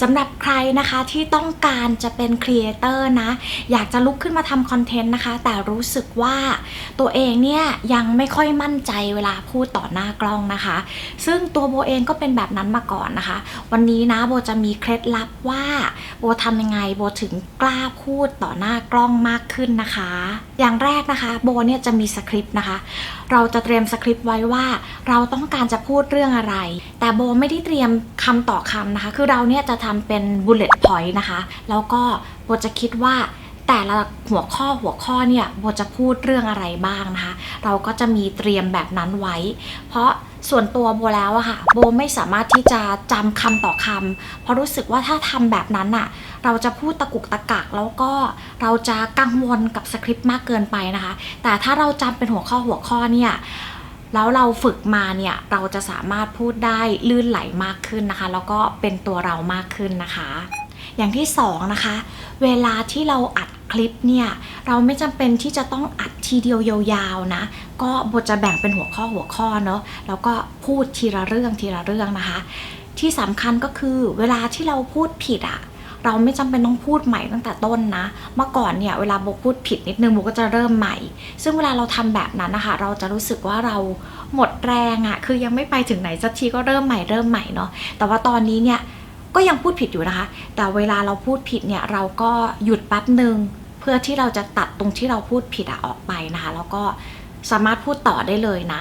สำหรับใครนะคะที่ต้องการจะเป็นครีเอเตอร์นะ อยากจะลุกขึ้นมาทำคอนเทนต์นะคะ แต่รู้สึกว่าตัวเองเนี่ยยังไม่ค่อยมั่นใจเวลาพูดต่อหน้ากล้องนะคะ ซึ่งตัวโบเองก็เป็นแบบนั้นมาก่อนนะคะ วันนี้นะโบจะมีเคล็ดลับว่าโบทำยังไงโบถึงกล้าพูดต่อหน้ากล้องมากขึ้นนะคะ อย่างแรกนะคะโบเนี่ยจะมีสคริปต์นะคะ เราจะเตรียมสคริปต์ไว้ว่าเราต้องการจะพูดเรื่องอะไร แต่โบไม่ได้เตรียมคำต่อคำนะคะ คือเราเนี่ยจะทำเป็น bullet point นะคะ แล้วก็โบจะคิดว่าแต่ละหัวข้อหัวข้อเนี่ยโบจะพูดเรื่องอะไรบ้างนะคะ เราก็จะมีเตรียมแบบนั้นไว้ เพราะส่วนตัวโบแล้วอะค่ะโบไม่สามารถที่จะจำคำต่อคำเพราะรู้สึกว่าถ้าทำแบบนั้นอะเราจะพูดตะกุกตะกัก แล้วก็เราจะกังวลกับสคริปต์มากเกินไปนะคะ แต่ถ้าเราจำเป็นหัวข้อหัวข้อเนี่ย แล้วเราฝึกมาเนี่ยเราจะสามารถพูดได้ลื่นไหลมากขึ้นนะคะ แล้วก็เป็นตัวเรามากขึ้นนะคะ อย่างที่สองนะคะ เวลาที่เราอัดคลิปเนี่ยเราไม่จำเป็นที่จะต้องอัดทีเดียวยาวๆนะ ก็บทจะแบ่งเป็นหัวข้อหัวข้อเนาะแล้วก็พูดทีละเรื่องทีละเรื่องนะคะ ที่สำคัญก็คือเวลาที่เราพูดผิดอะ เราไม่จำเป็นต้องพูดใหม่ตั้งแต่ต้นนะ เมื่อก่อนเนี่ยเวลาโบพูดผิดนิดนึงโบก็จะเริ่มใหม่ ซึ่งเวลาเราทำแบบนั้นนะคะเราจะรู้สึกว่าเราหมดแรงอะคือยังไม่ไปถึงไหนสักทีก็เริ่มใหม่เริ่มใหม่เนาะ แต่ว่าตอนนี้เนี่ยก็ยังพูดผิดอยู่นะคะ แต่เวลาเราพูดผิดเนี่ยเราก็หยุดแป๊บหนึ่งเพื่อที่เราจะตัดตรงที่เราพูดผิดอะออกไปนะคะ แล้วก็สามารถพูดต่อได้เลยนะ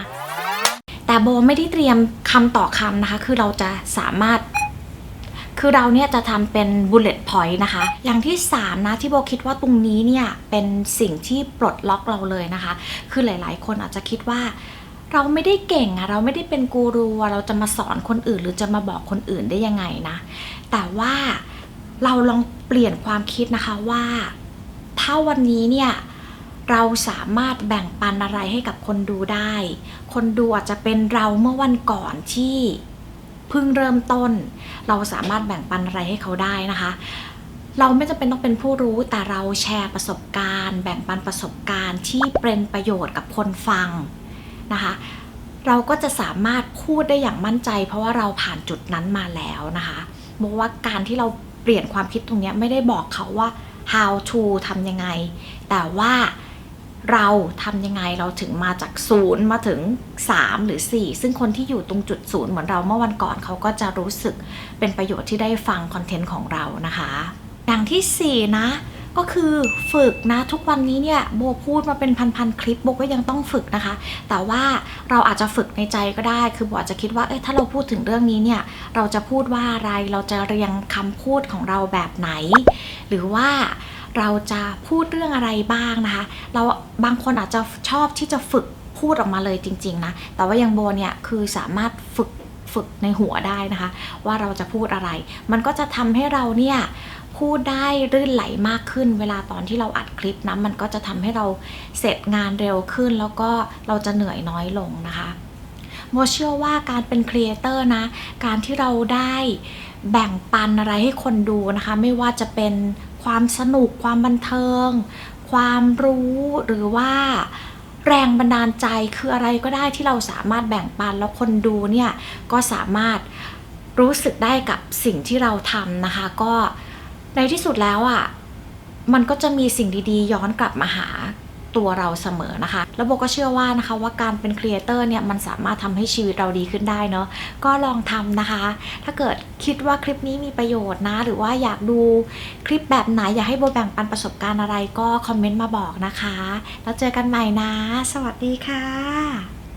แต่โบไม่ได้เตรียมคำต่อคำนะคะ คือเราจะสามารถ คือเราเนี่ยจะทำเป็น bullet point นะคะ อย่างที่ 3 นะที่โบคิดว่าตรงนี้เนี่ย เป็นสิ่งที่ปลดล็อกเราเลยนะคะ คือหลายๆ คนอาจจะคิดว่าเราไม่ได้เก่งอะเราไม่ได้เป็นกูรูเราจะมาสอนคนอื่น หรือจะมาบอกคนอื่นได้ยังไงนะ แต่ว่าเราลองเปลี่ยนความคิดนะคะว่าถ้าวันนี้เนี่ยเราสามารถแบ่งปันอะไรให้กับคนดูได้ คนดูอาจจะเป็นเราเมื่อวันก่อนที่ เพิ่งเริ่มต้น เราสามารถแบ่งปันอะไรให้เขาได้นะคะ เราไม่จำเป็นต้องเป็นผู้รู้แต่เราแชร์ประสบการณ์ แบ่งปันประสบการณ์ที่เป็นประโยชน์กับคนฟังนะคะเราก็จะสามารถพูดได้อย่างมั่นใจ เพราะว่าเราผ่านจุดนั้นมาแล้วนะคะบอกว่าการที่เราเปลี่ยนความคิดตรงนี้ไม่ได้บอกเขาว่า how to ทำยังไง แต่ว่า เราทำยังไงเราถึงมาจากศูนย์มาถึง 3 หรือ 4 ซึ่งคนที่อยู่ตรงจุดศูนย์เหมือนเราเมื่อวันก่อนเขาก็จะรู้สึกเป็นประโยชน์ที่ได้ฟังคอนเทนต์ของเรานะคะ อย่างที่ 4 นะก็คือฝึกนะทุกวันนี้เนี่ยโบพูดมาเป็นพันๆคลิปโบก็ยังต้องฝึกนะคะ แต่ว่าเราอาจจะฝึกในใจก็ได้ คือโบอาจจะคิดว่าเอ้ยถ้าเราพูดถึงเรื่องนี้เนี่ยเราจะพูดว่าอะไรเราจะเรียงคำพูดของเราแบบไหน หรือว่า เราจะพูดเรื่องอะไรบ้างนะคะ เราบางคนอาจจะชอบที่จะฝึกพูดออกมาเลยจริง ๆ นะ แต่ว่ายังโบเนี่ยคือสามารถฝึกฝึกในหัวได้นะคะ ว่าเราจะพูดอะไร มันก็จะทำให้เราเนี่ยพูดได้รื่นไหลมากขึ้น เวลาตอนที่เราอัดคลิปนะมันก็จะทำให้เราเสร็จงานเร็วขึ้น แล้วก็เราจะเหนื่อยน้อยลงนะคะโมเชื่อว่าการเป็นครีเอเตอร์นะ การที่เราได้แบ่งปันอะไรให้คนดูนะคะ ไม่ว่าจะเป็น ความสนุกความบันเทิง ความรู้หรือว่าแรงบันดาลใจคืออะไรก็ได้ที่เราสามารถแบ่งปันแล้วคนดูเนี่ยก็สามารถรู้สึกได้กับสิ่งที่เราทำนะคะ ก็ในที่สุดแล้วอะ่ะมันก็จะมีสิ่งดีๆ ย้อนกลับมาหา ตัวเราเสมอนะคะ แล้วโบก็เชื่อว่านะคะว่าการเป็นครีเอเตอร์เนี่ยมันสามารถทำให้ชีวิตเราดีขึ้นได้เนาะก็ลองทำนะคะ ถ้าเกิดคิดว่าคลิปนี้มีประโยชน์นะ หรือว่าอยากดูคลิปแบบไหนอยากให้โบแบ่งปันประสบการณ์อะไรก็คอมเมนต์มาบอกนะคะ แล้วเจอกันใหม่นะ สวัสดีค่ะ